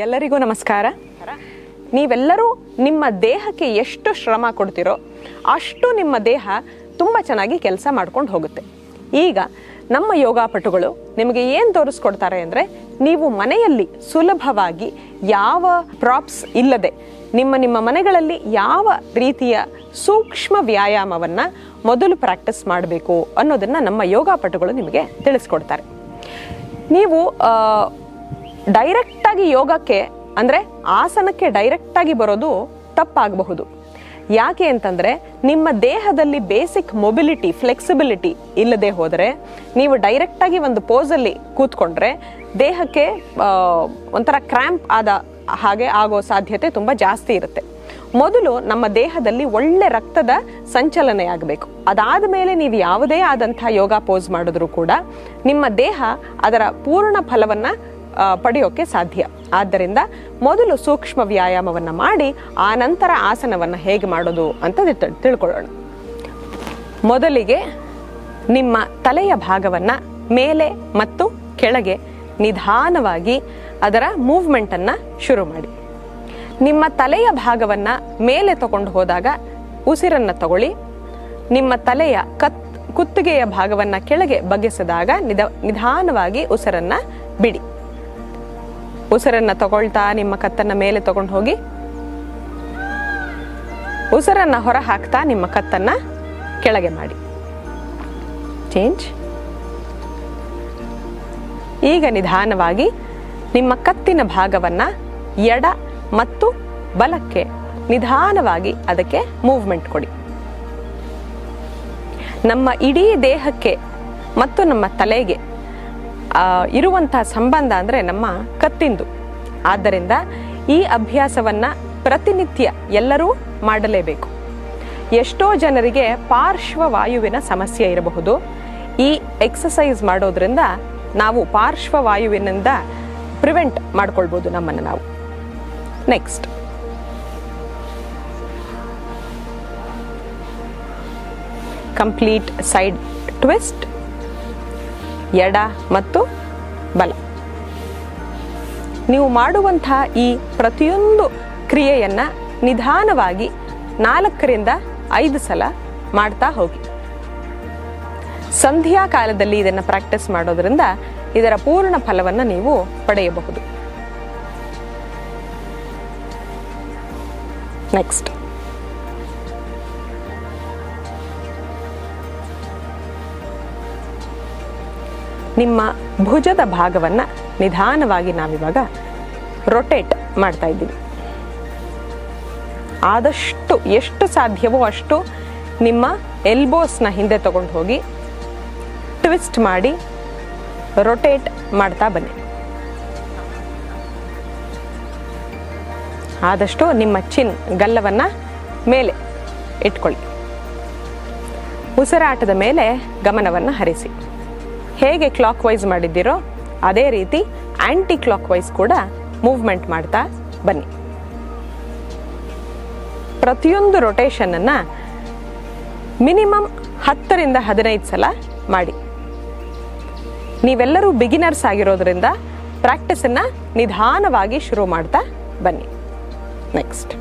ಎಲ್ಲರಿಗೂ ನಮಸ್ಕಾರ. ನೀವೆಲ್ಲರೂ ನಿಮ್ಮ ದೇಹಕ್ಕೆ ಎಷ್ಟು ಶ್ರಮ ಕೊಡ್ತೀರೋ ಅಷ್ಟು ನಿಮ್ಮ ದೇಹ ತುಂಬ ಚೆನ್ನಾಗಿ ಕೆಲಸ ಮಾಡ್ಕೊಂಡು ಹೋಗುತ್ತೆ. ಈಗ ನಮ್ಮ ಯೋಗಾಪಟುಗಳು ನಿಮಗೆ ಏನು ತೋರಿಸ್ಕೊಡ್ತಾರೆ ಅಂದರೆ ನೀವು ಮನೆಯಲ್ಲಿ ಸುಲಭವಾಗಿ ಯಾವ ಪ್ರಾಪ್ಸ್ ಇಲ್ಲದೆ ನಿಮ್ಮ ನಿಮ್ಮ ಮನೆಗಳಲ್ಲಿ ಯಾವ ರೀತಿಯ ಸೂಕ್ಷ್ಮ ವ್ಯಾಯಾಮವನ್ನು ಮೊದಲು ಪ್ರಾಕ್ಟೀಸ್ ಮಾಡಬೇಕು ಅನ್ನೋದನ್ನು ನಮ್ಮ ಯೋಗಾಪಟುಗಳು ನಿಮಗೆ ತಿಳಿಸ್ಕೊಡ್ತಾರೆ. ನೀವು ಡೈರೆಕ್ಟಾಗಿ ಯೋಗಕ್ಕೆ, ಅಂದರೆ ಆಸನಕ್ಕೆ ಡೈರೆಕ್ಟಾಗಿ ಬರೋದು ತಪ್ಪಾಗಬಹುದು. ಯಾಕೆ ಅಂತಂದರೆ, ನಿಮ್ಮ ದೇಹದಲ್ಲಿ ಬೇಸಿಕ್ ಮೊಬಿಲಿಟಿ ಫ್ಲೆಕ್ಸಿಬಿಲಿಟಿ ಇಲ್ಲದೆ ಹೋದರೆ, ನೀವು ಡೈರೆಕ್ಟಾಗಿ ಒಂದು ಪೋಸಲ್ಲಿ ಕೂತ್ಕೊಂಡ್ರೆ, ದೇಹಕ್ಕೆ ಒಂಥರ ಕ್ರ್ಯಾಂಪ್ ಆದ ಹಾಗೆ ಆಗೋ ಸಾಧ್ಯತೆ ತುಂಬ ಜಾಸ್ತಿ ಇರುತ್ತೆ. ಮೊದಲು ನಮ್ಮ ದೇಹದಲ್ಲಿ ಒಳ್ಳೆ ರಕ್ತದ ಸಂಚಲನೆ ಆಗಬೇಕು. ಅದಾದ ಮೇಲೆ ನೀವು ಯಾವುದೇ ಆದಂಥ ಯೋಗ ಪೋಸ್ ಮಾಡಿದ್ರೂ ಕೂಡ, ನಿಮ್ಮ ದೇಹ ಅದರ ಪೂರ್ಣ ಫಲವನ್ನ ಆ, ಪಡೆಯೋಕೆ ಸಾಧ್ಯ. ಆದ್ದರಿಂದ ಮೊದಲು ಸೂಕ್ಷ್ಮ ವ್ಯಾಯಾಮವನ್ನು ಮಾಡಿ ಆ ನಂತರ ಆಸನವನ್ನು ಹೇಗೆ ಮಾಡೋದು ಅಂತ ತಿಳ್- ತಿಳ್ಕೊಳ್ಳೋಣ. ಮೊದಲಿಗೆ ನಿಮ್ಮ ತಲೆಯ ಭಾಗವನ್ನು ಮೇಲೆ ಮತ್ತು ಕೆಳಗೆ ನಿಧಾನವಾಗಿ ಅದರ ಮೂವ್ಮೆಂಟನ್ನು ಶುರು ಮಾಡಿ. ನಿಮ್ಮ ತಲೆಯ ಭಾಗವನ್ನು ಮೇಲೆ ತಗೊಂಡು ಹೋದಾಗ ಉಸಿರನ್ನು ತಗೊಳ್ಳಿ. ನಿಮ್ಮ ತಲೆಯ ಕತ್ ಕುತ್ತಿಗೆಯ ಭಾಗವನ್ನು ಕೆಳಗೆ ಬಗೆಸಿದಾಗ ನಿಧ ನಿಧಾನವಾಗಿ ಉಸಿರನ್ನು ಬಿಡಿ. ಉಸಿರನ್ನ ತಗೊಳ್ತಾ ನಿಮ್ಮ ಕತ್ತನ್ನ ಮೇಲೆ ತಗೊಂಡು ಹೋಗಿ. ಉಸಿರನ್ನ ಹೊರ ಹಾಕ್ತಾ ನಿಮ್ಮ ಕತ್ತನ್ನ ಕೆಳಗೆ ಮಾಡಿ. ಚೇಂಜ್ ಈಗ ನಿಧಾನವಾಗಿ ನಿಮ್ಮ ಕತ್ತಿನ ಭಾಗವನ್ನ ಎಡ ಮತ್ತು ಬಲಕ್ಕೆ ನಿಧಾನವಾಗಿ ಅದಕ್ಕೆ ಮೂವ್ಮೆಂಟ್ ಕೊಡಿ. ನಮ್ಮ ಇಡೀ ದೇಹಕ್ಕೆ ಮತ್ತು ನಮ್ಮ ತಲೆಗೆ ಆ, ಇರುವಂತಹ ಸಂಬಂಧ ಅಂದರೆ ನಮ್ಮ ಕತ್ತಿಂದು. ಆದ್ದರಿಂದ ಈ ಅಭ್ಯಾಸವನ್ನ ಪ್ರತಿನಿತ್ಯ ಎಲ್ಲರೂ ಮಾಡಲೇಬೇಕು. ಎಷ್ಟೋ ಜನರಿಗೆ ಪಾರ್ಶ್ವವಾಯುವಿನ ಸಮಸ್ಯೆ ಇರಬಹುದು. ಈ ಎಕ್ಸಸೈಸ್ ಮಾಡೋದ್ರಿಂದ ನಾವು ಪಾರ್ಶ್ವವಾಯುವಿನಿಂದ ಪ್ರಿವೆಂಟ್ ಮಾಡ್ಕೊಳ್ಬೋದು ನಮ್ಮನ್ನು ನಾವು. ನೆಕ್ಸ್ಟ್ ಕಂಪ್ಲೀಟ್ ಸೈಡ್ ಟ್ವಿಸ್ಟ್ ಎಡ ಮತ್ತು ಬಲ. ನೀವು ಮಾಡುವಂತಹ ಈ ಪ್ರತಿಯೊಂದು ಕ್ರಿಯೆಯನ್ನು ನಿಧಾನವಾಗಿ ನಾಲ್ಕರಿಂದ ಐದು ಸಲ ಮಾಡ್ತಾ ಹೋಗಿ. ಸಂಧ್ಯಾ ಕಾಲದಲ್ಲಿ ಇದನ್ನು ಪ್ರಾಕ್ಟೀಸ್ ಮಾಡೋದ್ರಿಂದ ಇದರ ಪೂರ್ಣ ಫಲವನ್ನು ನೀವು ಪಡೆಯಬಹುದು. ನೆಕ್ಸ್ಟ್ ನಿಮ್ಮ ಭುಜದ ಭಾಗವನ್ನು ನಿಧಾನವಾಗಿ ನಾವಿವಾಗ ರೊಟೇಟ್ ಮಾಡ್ತಾ ಇದ್ದೀವಿ. ಆದಷ್ಟು ಎಷ್ಟು ಸಾಧ್ಯವೋ ಅಷ್ಟು ನಿಮ್ಮ ಎಲ್ಬೋಸ್ನ ಹಿಂದೆ ತಗೊಂಡು ಹೋಗಿ ಟ್ವಿಸ್ಟ್ ಮಾಡಿ ರೊಟೇಟ್ ಮಾಡ್ತಾ ಬನ್ನಿ. ಆದಷ್ಟು ನಿಮ್ಮ ಚಿನ್ ಗಲ್ಲವನ್ನು ಮೇಲೆ ಇಟ್ಕೊಳ್ಳಿ. ಉಸಿರಾಟದ ಮೇಲೆ ಗಮನವನ್ನು ಹರಿಸಿ. ಹೇಗೆ ಕ್ಲಾಕ್ ವೈಸ್ ಮಾಡಿದ್ದೀರೋ ಅದೇ ರೀತಿ ಆಂಟಿ ಕ್ಲಾಕ್ ವೈಸ್ ಕೂಡ ಮೂವ್ಮೆಂಟ್ ಮಾಡ್ತಾ ಬನ್ನಿ. ಪ್ರತಿಯೊಂದು ರೊಟೇಷನನ್ನು ಮಿನಿಮಮ್ ಹತ್ತರಿಂದ ಹದಿನೈದು ಸಲ ಮಾಡಿ. ನೀವೆಲ್ಲರೂ ಬಿಗಿನರ್ಸ್ ಆಗಿರೋದ್ರಿಂದ ಪ್ರಾಕ್ಟೀಸನ್ನು ನಿಧಾನವಾಗಿ ಶುರು ಮಾಡ್ತಾ ಬನ್ನಿ. ನೆಕ್ಸ್ಟ್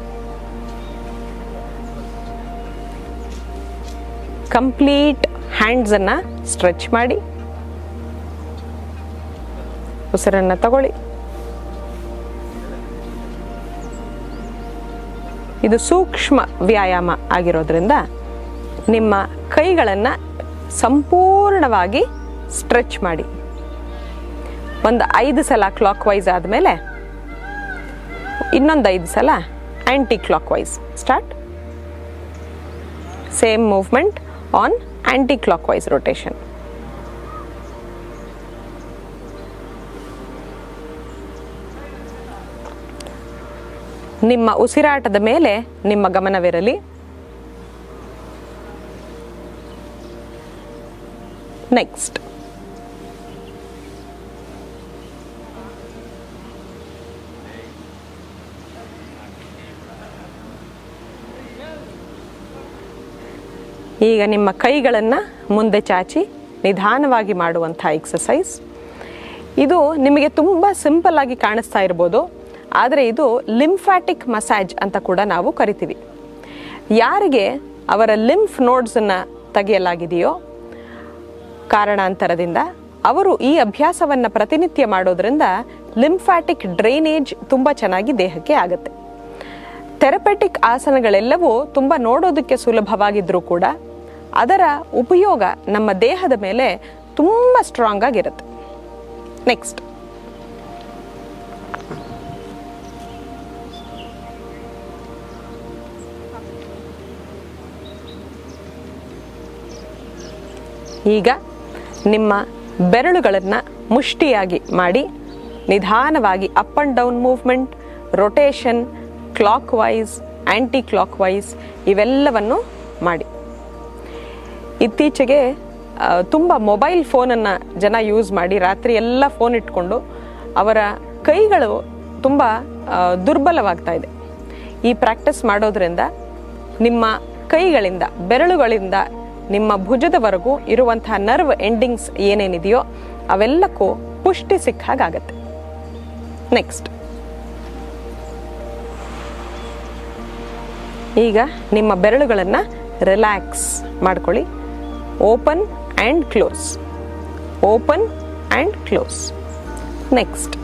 ಕಂಪ್ಲೀಟ್ ಹ್ಯಾಂಡ್ಸನ್ನು ಸ್ಟ್ರೆಚ್ ಮಾಡಿ. ಉಸಿರನ್ನು ತಗೊಳ್ಳಿ. ಇದು ಸೂಕ್ಷ್ಮ ವ್ಯಾಯಾಮ ಆಗಿರೋದ್ರಿಂದ ನಿಮ್ಮ ಕೈಗಳನ್ನು ಸಂಪೂರ್ಣವಾಗಿ ಸ್ಟ್ರೆಚ್ ಮಾಡಿ. ಒಂದು ಐದು ಸಲ ಕ್ಲಾಕ್ ವೈಸ್ ಆದಮೇಲೆ ಇನ್ನೊಂದು ಐದು ಸಲ anticlockwise start same movement on anticlockwise rotation ನಿಮ್ಮ ಉಸಿರಾಟದ ಮೇಲೆ ನಿಮ್ಮ ಗಮನವಿರಲಿ. ನೆಕ್ಸ್ಟ್ ಈಗ ನಿಮ್ಮ ಕೈಗಳನ್ನು ಮುಂದೆ ಚಾಚಿ, ನಿಧಾನವಾಗಿ ಮಾಡುವಂಥ ಎಕ್ಸಸೈಸ್ ಇದು ನಿಮಗೆ ತುಂಬ ಸಿಂಪಲ್ ಆಗಿ ಕಾಣಿಸ್ತಾ ಇರ್ಬೋದು. ಆದರೆ ಇದು ಲಿಂಫ್ಯಾಟಿಕ್ ಮಸಾಜ್ ಅಂತ ಕೂಡ ನಾವು ಕರಿತೀವಿ. ಯಾರಿಗೆ ಅವರ ಲಿಂಫ್ ನೋಡ್ಸನ್ನು ತೆಗೆಯಲಾಗಿದೆಯೋ ಕಾರಣಾಂತರದಿಂದ ಅವರು ಈ ಅಭ್ಯಾಸವನ್ನು ಪ್ರತಿನಿತ್ಯ ಮಾಡೋದ್ರಿಂದ ಲಿಂಫ್ಯಾಟಿಕ್ ಡ್ರೈನೇಜ್ ತುಂಬ ಚೆನ್ನಾಗಿ ದೇಹಕ್ಕೆ ಆಗುತ್ತೆ. ಥೆರಪೆಟಿಕ್ ಆಸನಗಳೆಲ್ಲವೂ ತುಂಬ ನೋಡೋದಕ್ಕೆ ಸುಲಭವಾಗಿದ್ದರೂ ಕೂಡ ಅದರ ಉಪಯೋಗ ನಮ್ಮ ದೇಹದ ಮೇಲೆ ತುಂಬ ಸ್ಟ್ರಾಂಗ್ ಆಗಿರುತ್ತೆ. ನೆಕ್ಸ್ಟ್ ಈಗ ನಿಮ್ಮ ಬೆರಳುಗಳನ್ನು ಮುಷ್ಟಿಯಾಗಿ ಮಾಡಿ, ನಿಧಾನವಾಗಿ up and down movement rotation clockwise anticlockwise ಇವೆಲ್ಲವನ್ನು ಮಾಡಿ. ಇತ್ತೀಚೆಗೆ ತುಂಬ ಮೊಬೈಲ್ ಫೋನನ್ನು ಜನ ಯೂಸ್ ಮಾಡಿ, ರಾತ್ರಿ ಎಲ್ಲ ಫೋನ್ ಇಟ್ಕೊಂಡು ಅವರ ಕೈಗಳು ತುಂಬ ದುರ್ಬಲವಾಗ್ತಾ ಇದೆ. ಈ ಪ್ರಾಕ್ಟೀಸ್ ಮಾಡೋದ್ರಿಂದ ನಿಮ್ಮ ಕೈಗಳಿಂದ, ಬೆರಳುಗಳಿಂದ ನಿಮ್ಮ ಭುಜದವರೆಗೂ ಇರುವಂತಹ ನರ್ವ್ ಎಂಡಿಂಗ್ಸ್ ಏನೇನಿದೆಯೋ ಅವೆಲ್ಲಕ್ಕೂ ಪುಷ್ಟಿ ಸಿಕ್ಕ ಹಾಗಾಗತ್ತೆ. ನೆಕ್ಸ್ಟ್. ಈಗ ನಿಮ್ಮ ಬೆರಳುಗಳನ್ನು ರಿಲ್ಯಾಕ್ಸ್ ಮಾಡ್ಕೊಳ್ಳಿ. Open and close. Open and close. Next.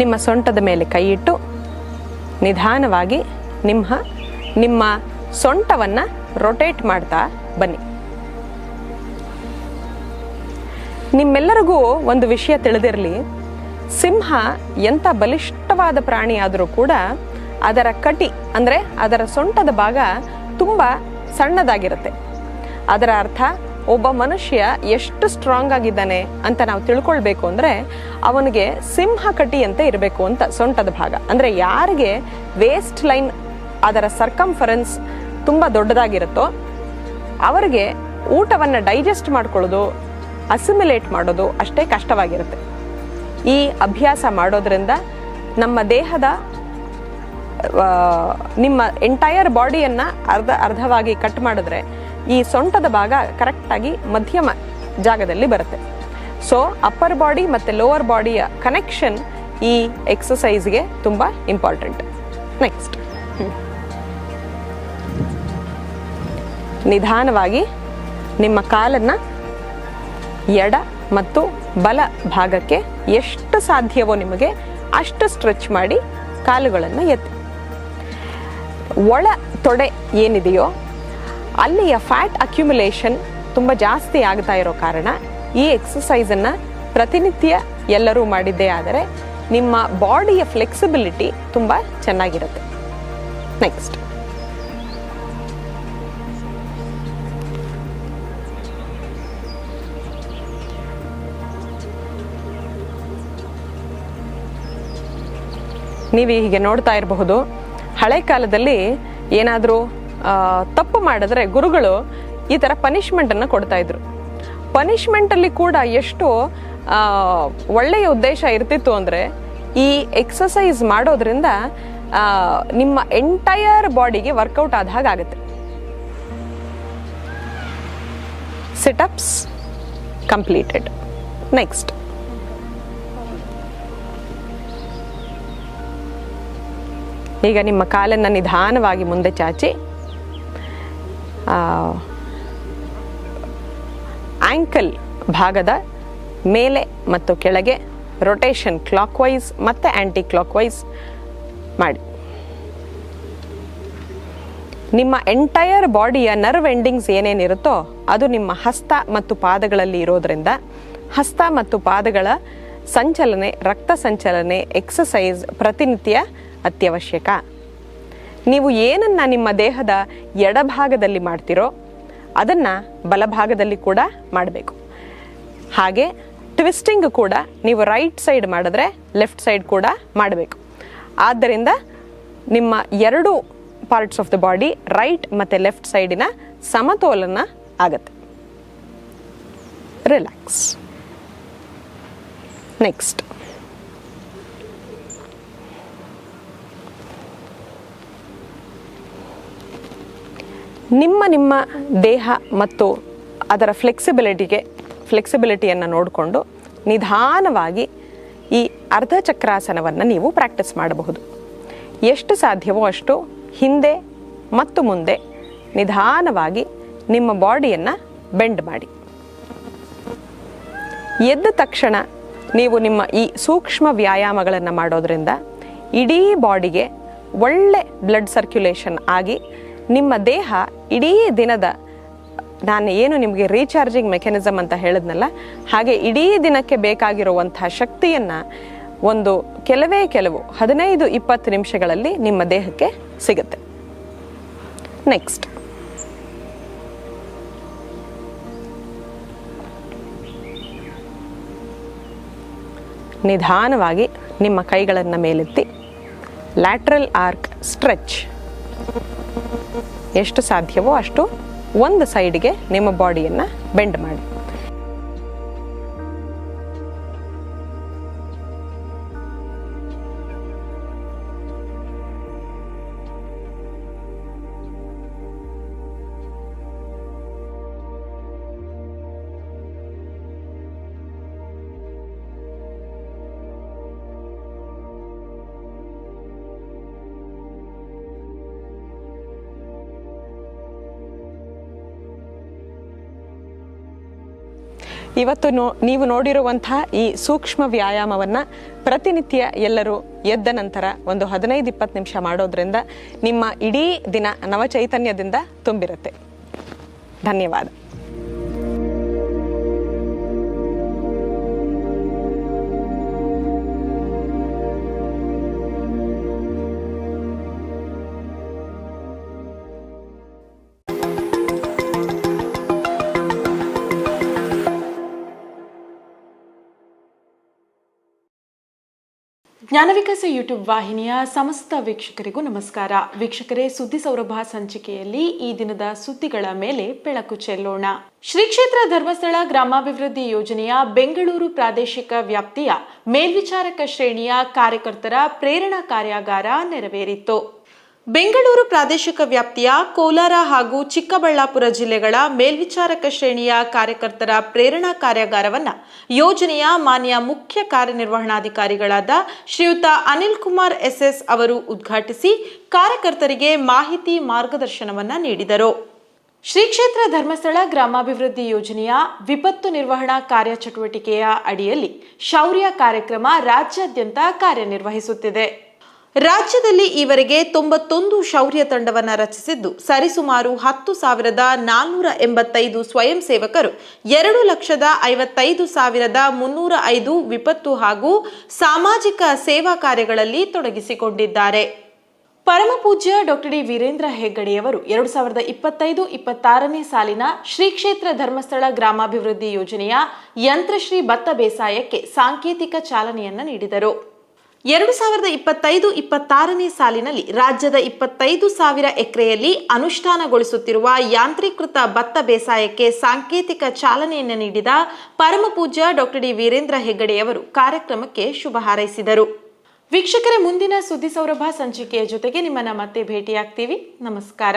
ನಿಮ್ಮ ಸೊಂಟದ ಮೇಲೆ ಕೈ ಇಟ್ಟು ನಿಧಾನವಾಗಿ ನಿಮ್ಮ ನಿಮ್ಮ ಸೊಂಟವನ್ನು ರೊಟೇಟ್ ಮಾಡ್ತಾ ಬನ್ನಿ. ನಿಮ್ಮೆಲ್ಲರಿಗೂ ಒಂದು ವಿಷಯ ತಿಳಿದಿರಲಿ. ಸಿಂಹ ಎಂಥ ಬಲಿಷ್ಠವಾದ ಪ್ರಾಣಿ ಆದರೂ ಕೂಡ ಅದರ ಕಟಿ ಅಂದರೆ ಅದರ ಸೊಂಟದ ಭಾಗ ತುಂಬ ಸಣ್ಣದಾಗಿರುತ್ತೆ. ಅದರ ಅರ್ಥ ಒಬ್ಬ ಮನುಷ್ಯ ಎಷ್ಟು ಸ್ಟ್ರಾಂಗ್ ಆಗಿದ್ದಾನೆ ಅಂತ ನಾವು ತಿಳ್ಕೊಳ್ಬೇಕು ಅಂದರೆ ಅವನಿಗೆ ಸಿಂಹ ಅಂತ ಇರಬೇಕು ಅಂತ ಸೊಂಟದ ಭಾಗ. ಅಂದರೆ ಯಾರಿಗೆ ವೇಸ್ಟ್ ಲೈನ್ ಅದರ ಸರ್ಕಂಫರೆನ್ಸ್ ತುಂಬ ದೊಡ್ಡದಾಗಿರುತ್ತೋ ಅವರಿಗೆ ಊಟವನ್ನು ಡೈಜೆಸ್ಟ್ ಮಾಡ್ಕೊಳ್ಳೋದು ಅಸಿಮಿಲೇಟ್ ಮಾಡೋದು ಅಷ್ಟೇ ಕಷ್ಟವಾಗಿರುತ್ತೆ. ಈ ಅಭ್ಯಾಸ ಮಾಡೋದ್ರಿಂದ ನಮ್ಮ ದೇಹದ ನಿಮ್ಮ ಎಂಟೈರ್ ಬಾಡಿಯನ್ನು ಅರ್ಧ, ಅರ್ಧವಾಗಿ ಕಟ್ ಮಾಡಿದ್ರೆ ಈ ಸೊಂಟದ ಭಾಗ ಕರೆಕ್ಟಾಗಿ ಮಧ್ಯಮ ಜಾಗದಲ್ಲಿ ಬರುತ್ತೆ. ಸೊ ಅಪ್ಪರ್ ಬಾಡಿ ಮತ್ತು ಲೋವರ್ ಬಾಡಿಯ ಕನೆಕ್ಷನ್ ಈ ಎಕ್ಸಸೈಸ್ಗೆ ತುಂಬ ಇಂಪಾರ್ಟೆಂಟ್ ನೆಕ್ಸ್ಟ್ ನಿಧಾನವಾಗಿ ನಿಮ್ಮ ಕಾಲನ್ನು ಎಡ ಮತ್ತು ಬಲ ಭಾಗಕ್ಕೆ ಎಷ್ಟು ಸಾಧ್ಯವೋ ನಿಮಗೆ ಅಷ್ಟು ಸ್ಟ್ರೆಚ್ ಮಾಡಿ ಕಾಲುಗಳನ್ನು ಎತ್ತಿ. ಒಳ ತೊಡೆ ಏನಿದೆಯೋ ಅಲ್ಲಿಯ ಫ್ಯಾಟ್ ಅಕ್ಯುಮುಲೇಷನ್ ತುಂಬ ಜಾಸ್ತಿ ಆಗ್ತಾ ಇರೋ ಕಾರಣ ಈ ಎಕ್ಸಸೈಸನ್ನು ಪ್ರತಿನಿತ್ಯ ಎಲ್ಲರೂ ಮಾಡಿದ್ದೇ ಆದರೆ ನಿಮ್ಮ ಬಾಡಿಯ ಫ್ಲೆಕ್ಸಿಬಿಲಿಟಿ ತುಂಬ ಚೆನ್ನಾಗಿರುತ್ತೆ. ನೆಕ್ಸ್ಟ್ ನೀವು ಹೀಗೆ ನೋಡ್ತಾ ಇರಬಹುದು, ಹಳೆ ಕಾಲದಲ್ಲಿ ಏನಾದರೂ ತಪ್ಪು ಮಾಡಿದ್ರೆ ಗುರುಗಳು ಈ ಥರ ಪನಿಷ್ಮೆಂಟನ್ನು ಕೊಡ್ತಾ ಇದ್ರು. ಪನಿಷ್ಮೆಂಟಲ್ಲಿ ಕೂಡ ಎಷ್ಟು ಒಳ್ಳೆಯ ಉದ್ದೇಶ ಇರ್ತಿತ್ತು ಅಂದರೆ ಈ ಎಕ್ಸಸೈಸ್ ಮಾಡೋದ್ರಿಂದ ನಿಮ್ಮ ಎಂಟೈರ್ ಬಾಡಿಗೆ ವರ್ಕೌಟ್ ಆದ ಹಾಗೆ ಆಗುತ್ತೆ. ಸಿಟಪ್ಸ್ ಕಂಪ್ಲೀಟೆಡ್ ನೆಕ್ಸ್ಟ್ ಈಗ ನಿಮ್ಮ ಕಾಲನ್ನು ನಿಧಾನವಾಗಿ ಮುಂದೆ ಚಾಚಿ. ಆಂಕಲ್ ಭಾಗದ ಮೇಲೆ ಮತ್ತು ಕೆಳಗೆ ರೊಟೇಷನ್ ಕ್ಲಾಕ್ ವೈಸ್ ಮತ್ತು ಆ್ಯಂಟಿ ಕ್ಲಾಕ್ ವೈಸ್ ಮಾಡಿ. ನಿಮ್ಮ ಎಂಟೈರ್ ಬಾಡಿಯ ನರ್ವ್ ಎಂಡಿಂಗ್ಸ್ ಏನೇನಿರುತ್ತೋ ಅದು ನಿಮ್ಮ ಹಸ್ತ ಮತ್ತು ಪಾದಗಳಲ್ಲಿ ಇರೋದ್ರಿಂದ ಹಸ್ತ ಮತ್ತು ಪಾದಗಳ ಸಂಚಲನೆ, ರಕ್ತ ಸಂಚಲನೆ ಎಕ್ಸಸೈಸ್ ಪ್ರತಿನಿತ್ಯ ಅತ್ಯವಶ್ಯಕ. ನೀವು ಏನನ್ನ ನಿಮ್ಮ ದೇಹದ ಎಡಭಾಗದಲ್ಲಿ ಮಾಡ್ತಿರೋ ಅದನ್ನು ಬಲಭಾಗದಲ್ಲಿ ಕೂಡ ಮಾಡಬೇಕು. ಹಾಗೆ ಟ್ವಿಸ್ಟಿಂಗ್ ಕೂಡ ನೀವು ರೈಟ್ ಸೈಡ್ ಮಾಡಿದ್ರೆ ಲೆಫ್ಟ್ ಸೈಡ್ ಕೂಡ ಮಾಡಬೇಕು. ಆದ್ದರಿಂದ ನಿಮ್ಮ ಎರಡು parts of the body right ಮತ್ತು ಲೆಫ್ಟ್ ಸೈಡಿನ ಸಮತೋಲನ ಆಗತ್ತೆ. ರಿಲ್ಯಾಕ್ಸ್ ನೆಕ್ಸ್ಟ್ ನಿಮ್ಮ ನಿಮ್ಮ ದೇಹ ಮತ್ತು ಅದರ ಫ್ಲೆಕ್ಸಿಬಿಲಿಟಿಗೆ ಫ್ಲೆಕ್ಸಿಬಿಲಿಟಿಯನ್ನು ನೋಡಿಕೊಂಡು ನಿಧಾನವಾಗಿ ಈ ಅರ್ಧ ಚಕ್ರಾಸನವನ್ನು ನೀವು ಪ್ರಾಕ್ಟೀಸ್ ಮಾಡಬಹುದು. ಎಷ್ಟು ಸಾಧ್ಯವೋ ಅಷ್ಟು ಹಿಂದೆ ಮತ್ತು ಮುಂದೆ ನಿಧಾನವಾಗಿ ನಿಮ್ಮ ಬಾಡಿಯನ್ನು ಬೆಂಡ್ ಮಾಡಿ. ಎದ್ದ ತಕ್ಷಣ ನೀವು ನಿಮ್ಮ ಈ ಸೂಕ್ಷ್ಮ ವ್ಯಾಯಾಮಗಳನ್ನು ಮಾಡೋದ್ರಿಂದ ಇಡೀ ಬಾಡಿಗೆ ಒಳ್ಳೆ ಬ್ಲಡ್ ಸರ್ಕ್ಯುಲೇಷನ್ ಆಗಿ ನಿಮ್ಮ ದೇಹ ಇಡೀ ದಿನದ, ನಾನು ಏನು ನಿಮಗೆ ರೀಚಾರ್ಜಿಂಗ್ ಮೆಕ್ಯಾನಿಸಮ್ ಅಂತ ಹೇಳಿದ್ನಲ್ಲ, ಹಾಗೆ ಇಡೀ ದಿನಕ್ಕೆ ಬೇಕಾಗಿರುವಂತಹ ಶಕ್ತಿಯನ್ನು ಒಂದು ಕೆಲವೇ ಕೆಲವು ಹದಿನೈದು ಇಪ್ಪತ್ತು ನಿಮಿಷಗಳಲ್ಲಿ ನಿಮ್ಮ ದೇಹಕ್ಕೆ ಸಿಗುತ್ತೆ. ನೆಕ್ಸ್ಟ್ ನಿಧಾನವಾಗಿ ನಿಮ್ಮ ಕೈಗಳನ್ನು ಮೇಲೆತ್ತಿ ಲ್ಯಾಟ್ರಲ್ ಆರ್ಕ್ ಸ್ಟ್ರೆಚ್ ಎಷ್ಟು ಸಾಧ್ಯವೋ ಅಷ್ಟು ಒಂದು ಸೈಡ್ಗೆ ನಿಮ್ಮ ಬಾಡಿಯನ್ನು ಬೆಂಡ್ ಮಾಡಿ. ಇವತ್ತು ನೋ ನೀವು ನೋಡಿರುವಂತಹ ಈ ಸೂಕ್ಷ್ಮ ವ್ಯಾಯಾಮವನ್ನು ಪ್ರತಿನಿತ್ಯ ಎಲ್ಲರೂ ಎದ್ದ ನಂತರ ಒಂದು ಹದಿನೈದು ಇಪ್ಪತ್ತು ನಿಮಿಷ ಮಾಡೋದ್ರಿಂದ ನಿಮ್ಮ ಇಡೀ ದಿನ ನವಚೈತನ್ಯದಿಂದ ತುಂಬಿರುತ್ತೆ. ಧನ್ಯವಾದ. ಜ್ಞಾನವಿಕಾಸ ಯೂಟ್ಯೂಬ್ ವಾಹಿನಿಯ ಸಮಸ್ತ ವೀಕ್ಷಕರಿಗೂ ನಮಸ್ಕಾರ. ವೀಕ್ಷಕರೇ, ಸುದ್ದಿ ಸೌರಭ ಸಂಚಿಕೆಯಲ್ಲಿ ಈ ದಿನದ ಸುದ್ದಿಗಳ ಮೇಲೆ ಬೆಳಕು ಚೆಲ್ಲೋಣ. ಶ್ರೀ ಕ್ಷೇತ್ರ ಧರ್ಮಸ್ಥಳ ಗ್ರಾಮಾಭಿವೃದ್ಧಿ ಯೋಜನೆಯ ಬೆಂಗಳೂರು ಪ್ರಾದೇಶಿಕ ವ್ಯಾಪ್ತಿಯ ಮೇಲ್ವಿಚಾರಕ ಶ್ರೇಣಿಯ ಕಾರ್ಯಕರ್ತರ ಪ್ರೇರಣಾ ಕಾರ್ಯಾಗಾರ ನೆರವೇರಿತು ಬೆಂಗಳೂರು ಪ್ರಾದೇಶಿಕ ವ್ಯಾಪ್ತಿಯ ಕೋಲಾರ ಹಾಗೂ ಚಿಕ್ಕಬಳ್ಳಾಪುರ ಜಿಲ್ಲೆಗಳ ಮೇಲ್ವಿಚಾರಕ ಶ್ರೇಣಿಯ ಕಾರ್ಯಕರ್ತರ ಪ್ರೇರಣಾ ಕಾರ್ಯಾಗಾರವನ್ನು ಯೋಜನೆಯ ಮಾನ್ಯ ಮುಖ್ಯ ಕಾರ್ಯನಿರ್ವಹಣಾಧಿಕಾರಿಗಳಾದ ಶ್ರೀಯುತ ಅನಿಲ್ ಕುಮಾರ್ ಎಸ್ಎಸ್ ಅವರು ಉದ್ಘಾಟಿಸಿ ಕಾರ್ಯಕರ್ತರಿಗೆ ಮಾಹಿತಿ ಮಾರ್ಗದರ್ಶನವನ್ನು ನೀಡಿದರು. ಶ್ರೀ ಕ್ಷೇತ್ರ ಧರ್ಮಸ್ಥಳ ಗ್ರಾಮಾಭಿವೃದ್ಧಿ ಯೋಜನೆಯ ವಿಪತ್ತು ನಿರ್ವಹಣಾ ಕಾರ್ಯಚಟುವಟಿಕೆಯ ಅಡಿಯಲ್ಲಿ ಶೌರ್ಯ ಕಾರ್ಯಕ್ರಮ ರಾಜ್ಯಾದ್ಯಂತ ಕಾರ್ಯನಿರ್ವಹಿಸುತ್ತಿದೆ. ರಾಜ್ಯದಲ್ಲಿ ಈವರೆಗೆ ತೊಂಬತ್ತೊಂದು ಶೌರ್ಯ ತಂಡವನ್ನು ರಚಿಸಿದ್ದು, ಸರಿಸುಮಾರು ಹತ್ತು ಸಾವಿರದ ನಾನ್ನೂರ ಎಂಬತ್ತೈದು ಸ್ವಯಂ ಸೇವಕರು, ಎರಡು ಲಕ್ಷದ ಐವತ್ತೈದು ಸಾವಿರದ ಮುನ್ನೂರ ಐದು ವಿಪತ್ತು ಹಾಗೂ ಸಾಮಾಜಿಕ ಸೇವಾ ಕಾರ್ಯಗಳಲ್ಲಿ ತೊಡಗಿಸಿಕೊಂಡಿದ್ದಾರೆ. ಪರಮಪೂಜ್ಯ ಡಾಕ್ಟರ್ ಡಿ. ವೀರೇಂದ್ರ ಹೆಗ್ಗಡೆಯವರು ಎರಡು ಸಾವಿರದ ಇಪ್ಪತ್ತೈದು ಇಪ್ಪತ್ತಾರನೇ ಸಾಲಿನ ಶ್ರೀ ಕ್ಷೇತ್ರ ಧರ್ಮಸ್ಥಳ ಗ್ರಾಮಾಭಿವೃದ್ಧಿ ಯೋಜನೆಯ ಯಂತ್ರಶ್ರೀ ಭತ್ತ ಬೇಸಾಯಕ್ಕೆ ಸಾಂಕೇತಿಕ ಚಾಲನೆಯನ್ನು ನೀಡಿದರು. ಎರಡು ಸಾವಿರದ ಇಪ್ಪತ್ತೈದು, ಇಪ್ಪತ್ತಾರನೇ ಸಾಲಿನಲ್ಲಿ ರಾಜ್ಯದ ಇಪ್ಪತ್ತೈದು ಸಾವಿರ ಎಕರೆಯಲ್ಲಿ ಅನುಷ್ಠಾನಗೊಳಿಸುತ್ತಿರುವ ಯಾಂತ್ರೀಕೃತ ಭತ್ತ ಬೇಸಾಯಕ್ಕೆ ಸಾಂಕೇತಿಕ ಚಾಲನೆಯನ್ನು ನೀಡಿದ ಪರಮಪೂಜ್ಯ ಡಾಕ್ಟರ್ ಡಿ ವೀರೇಂದ್ರ ಹೆಗ್ಗಡೆಯವರು ಕಾರ್ಯಕ್ರಮಕ್ಕೆ ಶುಭ ಹಾರೈಸಿದರು. ವೀಕ್ಷಕರೇ, ಮುಂದಿನ ಸುದ್ದಿ ಸೌರಭ ಸಂಚಿಕೆಯ ಜೊತೆಗೆ ನಿಮ್ಮನ್ನ ಮತ್ತೆ ಭೇಟಿಯಾಗ್ತೀವಿ. ನಮಸ್ಕಾರ.